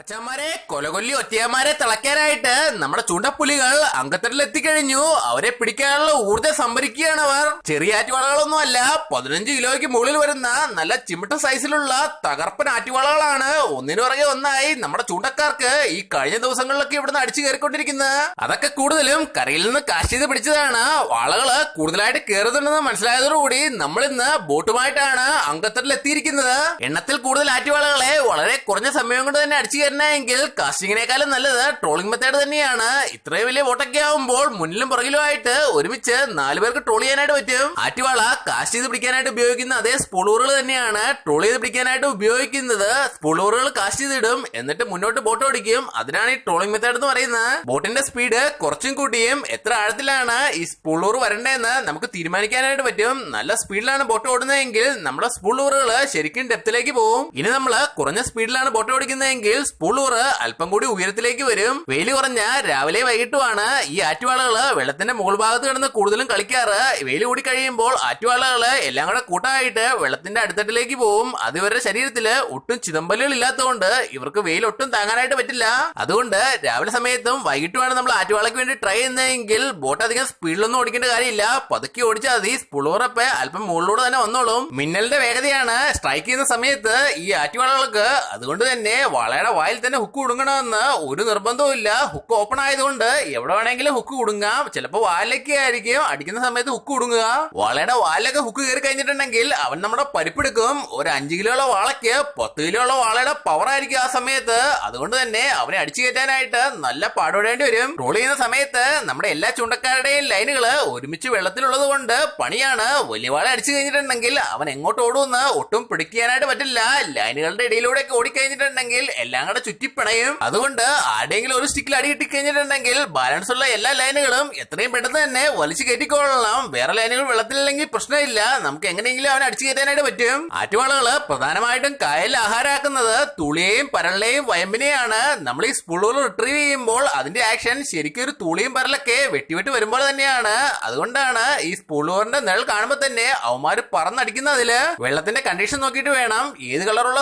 മച്ചാന്മാരെ കൊലകൊല്ലി ഒറ്റയന്മാരെ തിളയ്ക്കാനായിട്ട് നമ്മുടെ ചൂണ്ടപ്പുലികൾ അങ്കത്തട്ടിൽ എത്തിക്കഴിഞ്ഞു അവരെ പിടിക്കാനുള്ള ഊർജം സംഭരിക്കുകയാണ് അവർ. ചെറിയ ആറ്റുവാളകളൊന്നും അല്ല പതിനഞ്ച് കിലോയ്ക്ക് മുകളിൽ വരുന്ന നല്ല ചിമിട്ട സൈസിലുള്ള തകർപ്പൻ ആറ്റുവാളകളാണ്. ഒന്നിനു പുറകെ ഒന്നായി നമ്മുടെ ചൂണ്ടക്കാർക്ക് ഈ കഴിഞ്ഞ ദിവസങ്ങളിലൊക്കെ ഇവിടുന്ന് അടിച്ചു കയറിക്കൊണ്ടിരിക്കുന്നത്. അതൊക്കെ കൂടുതലും കരയിൽ നിന്ന് കാശ് ചെയ്ത് പിടിച്ചതാണ്. വാളകൾ കൂടുതലായിട്ട് കയറുന്നുണ്ടെന്ന് മനസ്സിലായതോടുകൂടി നമ്മൾ ഇന്ന് ബോട്ടുമായിട്ടാണ് അങ്കത്തട്ടിൽ എത്തിയിരിക്കുന്നത് എണ്ണത്തിൽ കൂടുതൽ ആറ്റുവാളകളെ വളരെ കുറഞ്ഞ സമയം കൊണ്ട് തന്നെ അടിച്ചു കയറണമെങ്കിൽ കാസ്റ്റിങ്ങിനേക്കാളും നല്ലത് ട്രോളിംഗ് മെത്തേഡ് തന്നെയാണ്. ഇത്രയും വലിയ വോട്ടൊക്കെ ആവുമ്പോൾ മുന്നിലും പുറകിലും ആയിട്ട് ഒരുമിച്ച് നാല് പേർക്ക് ട്രോൾ ചെയ്യാനായിട്ട് പറ്റും. ആറ്റുവാള കാസ്റ്റ് ചെയ്ത് പിടിക്കാനായിട്ട് ഉപയോഗിക്കുന്ന അതേ സ്പൂളൂറുകൾ തന്നെയാണ് ട്രോൾ ചെയ്ത് പിടിക്കാനായിട്ട് ഉപയോഗിക്കുന്നത്. സ്പൂളൂറുകൾ കാസ്റ്റ് ചെയ്തിടും എന്നിട്ട് മുന്നോട്ട് ബോട്ട് ഓടിക്കും. അതിനാണ് ഈ ട്രോളിംഗ് മെത്തേഡ് എന്ന് പറയുന്നത്. ബോട്ടിന്റെ സ്പീഡ് കുറച്ചും കൂട്ടിയും എത്ര ആഴത്തിലാണ് ഈ സ്പൂളൂർ വരണ്ടെന്ന് നമുക്ക് തീരുമാനിക്കാനായിട്ട് പറ്റും. നല്ല സ്പീഡിലാണ് ബോട്ട് ഓടുന്നതെങ്കിൽ നമ്മുടെ സ്പൂളൂറുകൾ ശരിക്കും ഡെപ്തിലേക്ക് പോകും. ഇനി നമ്മൾ കുറഞ്ഞ സ്പീഡിലാണ് ബോട്ട് ഓടിക്കുന്നതെങ്കിൽ സ്പൂളൂറ് അല്പം കൂടി ഉയരത്തിലേക്ക് വരും. വെയിൽ കുറഞ്ഞ രാവിലെ വൈകിട്ടുമാണ് ഈ ആറ്റുവാളകൾ വെള്ളത്തിന്റെ മുകൾ ഭാഗത്ത് കിടന്ന് കൂടുതലും കളിക്കാറ്. വെയിൽ കൂടി കഴിയുമ്പോൾ ആറ്റുവാളകൾ എല്ലാം കൂടെ കൂട്ടമായിട്ട് വെള്ളത്തിന്റെ അടുത്തട്ടിലേക്ക് പോവും. അത് ഇവരുടെ ശരീരത്തിൽ ഒട്ടും ചിതമ്പലുകൾ ഇല്ലാത്തതുകൊണ്ട് ഇവർക്ക് വെയിൽ ഒട്ടും താങ്ങാനായിട്ട് പറ്റില്ല. അതുകൊണ്ട് രാവിലെ സമയത്തും വൈകിട്ടുമാണ് നമ്മൾ ആറ്റുവാളയ്ക്ക് വേണ്ടി ട്രൈ ചെയ്യുന്നതെങ്കിൽ ബോട്ട് അധികം സ്പീഡിലൊന്നും ഓടിക്കേണ്ട കാര്യമില്ല. പതുക്കി ഓടിച്ചാൽ മതി. സ്പുളോറപ്പ് അല്പം മുകളിലൂടെ തന്നെ വന്നോളും. മിന്നലിന്റെ വേഗതയാണ്. സ്ട്രൈക്ക് ചെയ്യുന്ന സമയത്ത് ഈ ആറ്റുവാളകൾക്ക് അതുകൊണ്ട് തന്നെ വളയുടെ വായിൽ തന്നെ ഹുക്ക് കുടുങ്ങണമെന്ന് ഒരു നിർബന്ധവും ഇല്ല. ഹുക്ക് ഓപ്പൺ ആയതുകൊണ്ട് എവിടെ വേണമെങ്കിലും ഹുക്ക് കുടുങ്ങാം. ചിലപ്പോൾ വാലൊക്കെ ആയിരിക്കും. അടിക്കുന്ന സമയത്ത് ഹുക്ക് കുടുങ്ങുക. വളയുടെ വാലിലൊക്കെ ഹുക്ക് കയറി കഴിഞ്ഞിട്ടുണ്ടെങ്കിൽ അവൻ നമ്മുടെ പരിപ്പെടുക്കും ഒരു അഞ്ച് ഉള്ള വാളയ്ക്ക് പത്ത് കിലോ ഉള്ള വാളയുടെ പവർ ആയിരിക്കും ആ സമയത്ത്. അതുകൊണ്ട് തന്നെ അവനെ അടിച്ചു കയറ്റാനായിട്ട് നല്ല പാടുപെടേണ്ടി വരും. റോൾ ചെയ്യുന്ന സമയത്ത് നമ്മുടെ എല്ലാ ചൂണ്ടക്കാരുടെയും ലൈനുകൾ ഒരുമിച്ച് വെള്ളത്തിലുള്ളത് കൊണ്ട് പണിയാണ്. വലിയ വാള അടിച്ചു കഴിഞ്ഞിട്ടുണ്ടെങ്കിൽ അവൻ എങ്ങോട്ട് ഓടുമെന്ന് ഒട്ടും പിടിക്കാനായിട്ട് പറ്റില്ല. ലൈനുകളുടെ ഇടയിലൂടെ ഒക്കെ ഓടിക്കഴിഞ്ഞിട്ടുണ്ടെങ്കിൽ എല്ലാം കൂടെ ചുറ്റിപ്പിണയും. അതുകൊണ്ട് ആരുടെയെങ്കിലും ഒരു സ്റ്റിക്കിൽ അടി കിട്ടി കഴിഞ്ഞിട്ടുണ്ടെങ്കിൽ ബാലൻസ് ഉള്ള എല്ലാ ലൈനുകളും എത്രയും പെട്ടെന്ന് തന്നെ വലിച്ചു കയറ്റിക്കൊള്ളണം. വേറെ ലൈനുകൾ വെള്ളത്തിലില്ലെങ്കിൽ പ്രശ്നമില്ല. നമുക്ക് എങ്ങനെയെങ്കിലും അവനെ അടിച്ചു കയറ്റാനായിട്ട് പറ്റും. ആറ്റുവാളകൾ പ്രധാനമായിട്ടും കായലിൽ ആഹാരമാക്കുന്നത് തുളിയെയും പരളിനെയും വയമ്പിനെയാണ്. നമ്മൾ ഈ സ്പൂളുകൾ റിട്രീവ് ചെയ്യുമ്പോൾ അതിന്റെ ആക്ഷൻ ശരിക്കും ഒരു തുളിയും പരലൊക്കെ വെട്ടിവെട്ടി വരുമ്പോൾ തന്നെയാണ്. അതുകൊണ്ടാണ് ഈ സ്പൂളുവറിന്റെ നിഴൽ കാണുമ്പോൾ തന്നെ അവന്മാര് പറന്നടിക്കുന്നതിൽ വെള്ളത്തിന്റെ കണ്ടീഷൻ നോക്കിയിട്ട് വേണം. ഏത് കളറുള്ള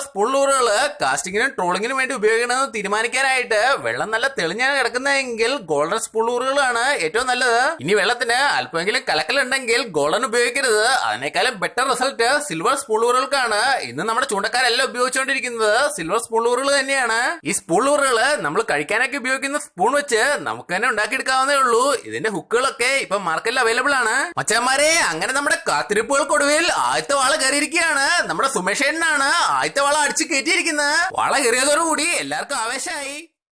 സ്പൂളുകൾ കാസ്റ്റിങ്ങിനും ട്രോളിങ്ങിനും വേണ്ടി ഉപയോഗിക്കണമെന്ന് തീരുമാനിക്കാനായിട്ട് വെള്ളം നല്ല തെളിഞ്ഞാണ് കിടക്കുന്നതെങ്കിൽ ഗോൾഡൻ സ്പൂണൂറുകളാണ് ഏറ്റവും നല്ലത്. ഇനി വെള്ളത്തിന് അല്പമെങ്കിലും കലക്കലുണ്ടെങ്കിൽ ഗോൾഡൻ ഉപയോഗിക്കരുത്. അതിനേക്കാളും ബെറ്റർ റിസൾട്ട് സിൽവർ സ്പൂളൂറുകൾക്കാണ് ഇന്ന് നമ്മുടെ ചൂണ്ടക്കാരെല്ലാം ഉപയോഗിച്ചുകൊണ്ടിരിക്കുന്നത് സിൽവർ സ്പൂളൂറുകൾ തന്നെയാണ്. ഈ സ്പൂളൂറുകൾ നമ്മൾ കഴിക്കാനൊക്കെ ഉപയോഗിക്കുന്ന സ്പൂൺ വെച്ച് നമുക്ക് തന്നെ ഉണ്ടാക്കിയെടുക്കാവുന്നേ ഉള്ളൂ. ഇതിന്റെ ഹുക്കുകളൊക്കെ ഇപ്പൊ മാർക്കറ്റിൽ അവൈലബിൾ ആണ്. മച്ചന്മാരെ അങ്ങനെ നമ്മുടെ കാത്തിരിപ്പുകൾക്കൊടുവിൽ ആദ്യത്തെ വാള കയറിയിരിക്കുകയാണ്. നമ്മുടെ സുമേഷേനാണ് ആദ്യത്തെ വാള അടിച്ച് കയറ്റിയിരിക്കുന്നത് വള കയറിയതോടുകൂടി എല്ലാവർക്കും ആവേശമായി